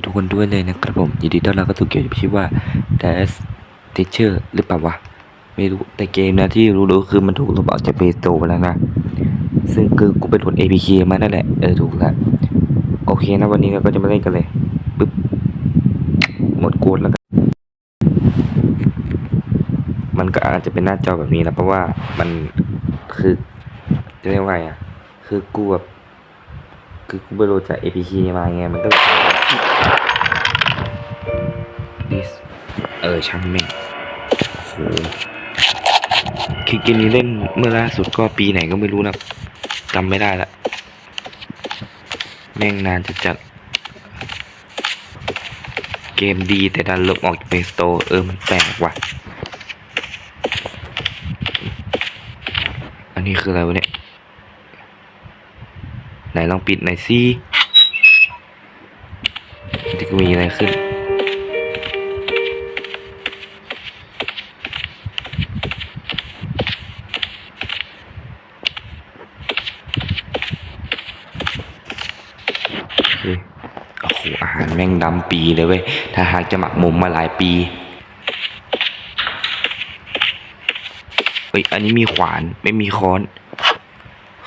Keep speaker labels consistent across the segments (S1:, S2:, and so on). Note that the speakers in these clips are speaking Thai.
S1: ทุกคนด้วยเลยนะครับผมยินดีต้อนรับเข้าสู่เกมที่ชื่อว่า Dash Teacher หรือเปล่าวะ ไม่รู้แต่เกมนะที่รู้ๆคือมันถูกลบออกจาก Play Store ไปแล้วนะ ซึ่งคือกูไปโหลด APK มานั่นแหละเออถูกแล้วโอเคนะวันนี้เราก็จะมาเล่นกันเลยปึ๊บหมดโกดแล้วกันมันก็อาจจะเป็นหน้าจอแบบนี้นะเพราะว่ามันคือจะเรียกว่าไงอะคือกูแบบคือกูไปโหลดจาก APK มาไงมันก็ เออช่างแม่งโหคือเกมนี้เล่นเมื่อล่าสุดก็ปีไหนก็ไม่รู้นะจำไม่ได้ละ แม่งนานจะจัด เกมดีแต่ดันลบออกจาก Play Store เออมันแปลกว่ะ อันนี้คืออะไรวะเนี่ย ไหนลองปิดหน่อยสิจะมีอะไรขึ้น เฮ้ยโอ้โหอาหารแม่งดำปีเลยเว้ย ถ้าหากจะหมักหมมมาหลายปีเฮ้ยอันนี้มีขวานไม่มีค้อน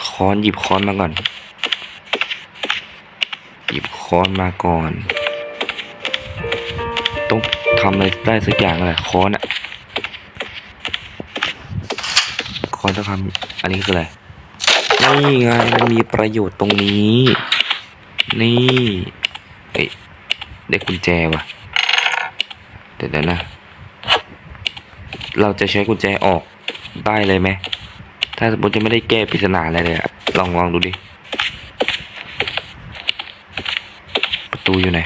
S1: ค้อนหยิบค้อนมาก่อน หยิบค้อนมาก่อน ต้องทำอะไรได้สักอย่างแหละค้อนอะค้อนต้องทำอันนี้คืออะไรนี่ไงมันมีประโยชน์ตรงนี้ นี่เอ้ยได้กุญแจว่ะเดี๋ยวนะ เราจะใช้กุญแจออกได้เลยไหม ถ้าสมมติจะไม่ได้แก้ปริศนาอะไรเลยอะลองลองดูดิ ประตูอยู่ไหน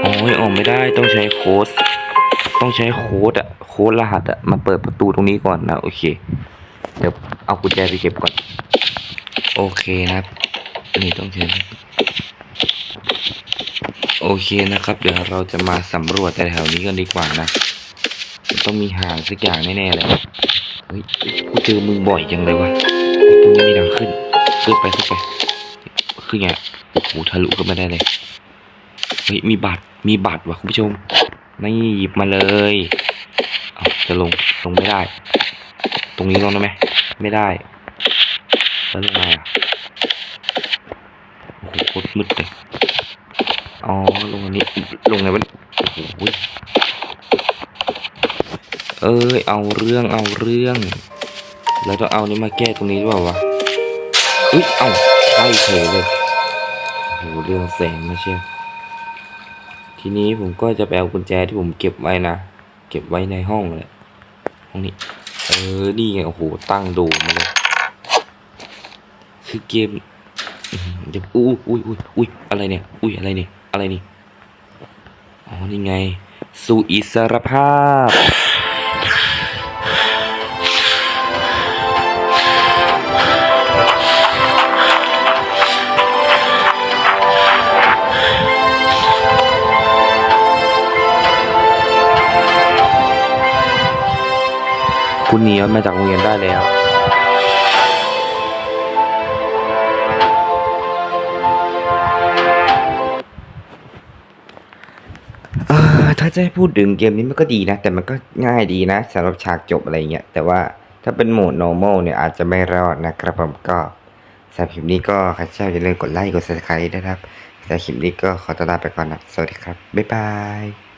S1: โอ้ยออกไม่ได้ต้องใช้โค้ด ต้องใช้โค้ดอะโค้ดรหัสอะมาเปิดประตูตรงนี้ก่อนนะ โอเค เดี๋ยวเอากุญแจไปเก็บก่อน โอเคนะครับ อันนี้ต้องใช้โอเคนะครับ เดี๋ยวเราจะมาสำรวจแถวนี้กันดีกว่านะ ต้องมีหางสักอย่างแน่ๆเลยเฮ้ยกูเจอมึงบ่อยจังเลยวะตรงนี้มีทางขึ้นขึ้นไปขึ้นไปขึ้นไงโอ้โหทะลุขึ้นมาได้เลยเฮ้ยมีบัตรมีบัตรว่ะคุณผู้ชมนี่หยิบมาเลยเอาจะลงลงไม่ได้ ตรงนี้ลงได้ไหมไม่ได้แล้วลงไงอะโอ้โหโคตรมืดเลยอ๋อลงอันนี้ ลงไงวะเนี่ยโอ้โหเอ้ยเอาเรื่องเอาเรื่องเราต้องเอานี้มาแก้ตรงนี้หรือเปล่าวะอุ้ยเอาใช่เฉยเลยโหเรื่องแสงไม่ใช่ทีนี้ผมก็จะไปเอากุญแจที่ผมเก็บไว้นะเก็บไว้ในห้องเลยห้องนี้ เออนี่ไงโอ้โหตั้งโดมมาเลยคือเกมเดี๋ยวอุ้ยอุ้ยอุ้ยอุ้ยอะไรเนี่ยอุ้ยอะไรเนี่ยอะไรนี่ อ๋อนี่ไง สู่อิสรภาพ คุณหนีออกมาจากโรงเรียนได้แล้ว จะให้พูดถึงเกมนี้มันก็ดีนะ แต่มันก็ง่ายดีนะสำหรับฉากจบอะไรเงี้ย แต่ว่าถ้าเป็นโหมด normal เนี่ยอาจจะไม่รอดนะครับผมก็สำหรับคลิปนี้ก็ใครชอบอย่าลืมกดไลค์กด subscribe ด้วยนะครับสำหรับคลิปนี้ก็ขอตัวลาไปก่อนนะสวัสดีครับ บ๊ายบาย